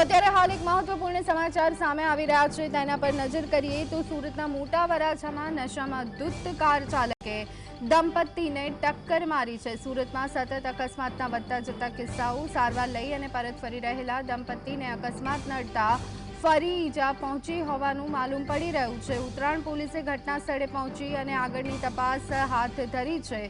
અત્યારે હાલ એક મહત્વપૂર્ણ સમાચાર સામે આવી રહ્યા છે. તેના પર નજર કરીએ તો સુરતના મોટા વરાછામાં નશામાં ધૂત કાર ચાલકે દંપતીને ટક્કર મારી છે. સુરતમાં સતત અકસ્માતના વધતા જતા કિસ્સાઓ સારવાર લઈ અને પરત ફરી રહેલા દંપતીને અકસ્માત નડતા ફરી ઈજા પહોંચી હોવાનું માલુમ પડી રહ્યું છે. ઉત્તરાયણ પોલીસે ઘટના સ્થળે પહોંચી અને આગળની તપાસ હાથ ધરી છે.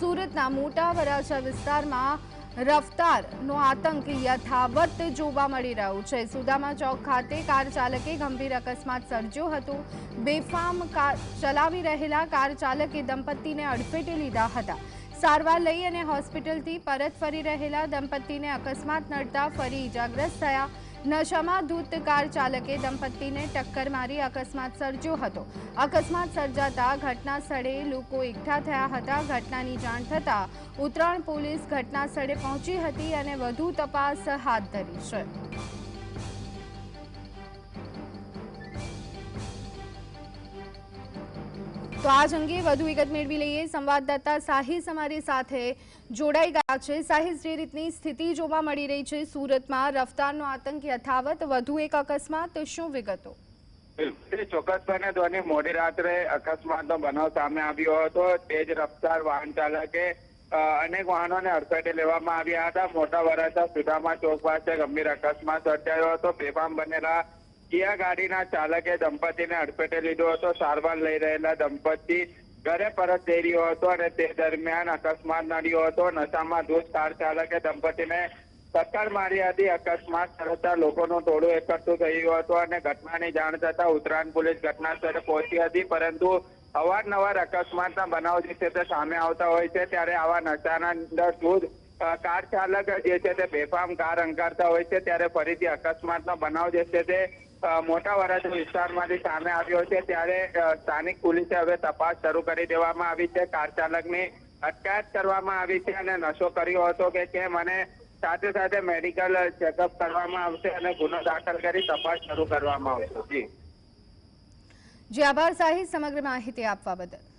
સુરતના મોટા વરાછા વિસ્તારમાં રફતારનો આતંક યથાવત જોવા મળી રહ્યો છે. સુદામા ચોક ખાતે કાર ચાલકે ગંભીર અકસ્માત સર્જ્યો હતો. બેફામ કાર ચલાવી રહેલા કાર ચાલકે દંપતીને અડફેટે લીધા હતા. સારવાર લઈ અને હોસ્પિટલથી પરત ફરી રહેલા દંપતીને અકસ્માત નડતા ફરી ઇજાગ્રસ્ત થયા. નશામાં ધૂત કાર ચાલકે દંપતીને ટક્કર મારી અકસ્માત સર્જ્યો હતો. અકસ્માત સર્જાતા ઘટના સ્થળે લોકો એકઠા થયા હતા. ઘટનાની જાણ થતાં ઉત્તરાયણ પોલીસ ઘટના સ્થળે પહોંચી હતી અને વધુ તપાસ હાથ ધરી છે. તો આજ અંગે વધુ વિગત મેળવી લઈએ. સંવાદદાતા સાહિસ અમારી સાથે જોડાઈ ગયા છે. સાહિસ જે રીતની સ્થિતિ જોવા મળી રહી છે સુરતમાં, રફતારનો આતંક યથાવત, વધુ એક અકસ્માત, શું વિગતો? ચોક્કસપણે ધ્વની. મોડી રાત્રે અકસ્માતનો બનાવ સામે આવ્યો હતો. તેજ રફતાર વાહન ચાલકે અનેક વાહનોને અડફેટે લેવામાં આવ્યા હતા. મોટા વરાછા સુદામા ચોક પાસે ગંભીર અકસ્માત સર્જાયો હતો. બેફામ બનેલા કિયા ગાડીના ચાલકે દંપતીને અડફેટે લીધો હતો, સારવાર લઈ રહેલા દંપતી ઘરે પરત જઈ રહ્યો હતો અને તે દરમિયાન અકસ્માત નડ્યો હતો. નશામાં ધૂત કાર ચાલકે દંપતીને ટક્કર મારી હતી. અકસ્માત થતા લોકોનું ટોળું એકઠું થયું હતું અને ઘટનાની જાણ થતા ઉત્તરાયણ પોલીસ ઘટના સ્થળે પહોંચી હતી. પરંતુ અવારનવાર અકસ્માતના બનાવ જે છે તે સામે આવતા હોય છે. ત્યારે આવા નશાના અંદર દૂધ કાર ચાલક જે છે તે બેફામ કાર અંકારતા હોય છે. ત્યારે ફરીથી અકસ્માતનો બનાવ જે છે તે મોટા વરાછા વિસ્તારમાંથી સામે આવ્યો છે, ત્યારે સ્થાનિક પોલીસે હવે તપાસ શરૂ કરી દેવામાં આવી છે. કાર ચાલકની અટકાયત કરવામાં આવી છે અને નશો કર્યો હતો કે કેમ અને સાથે સાથે મેડિકલ ચેકઅપ કરવામાં આવશે અને ગુનો દાખલ કરી તપાસ શરૂ કરવામાં આવશે. જી. જી, આભાર સાહિબ સમગ્ર માહિતી આપવા બદલ.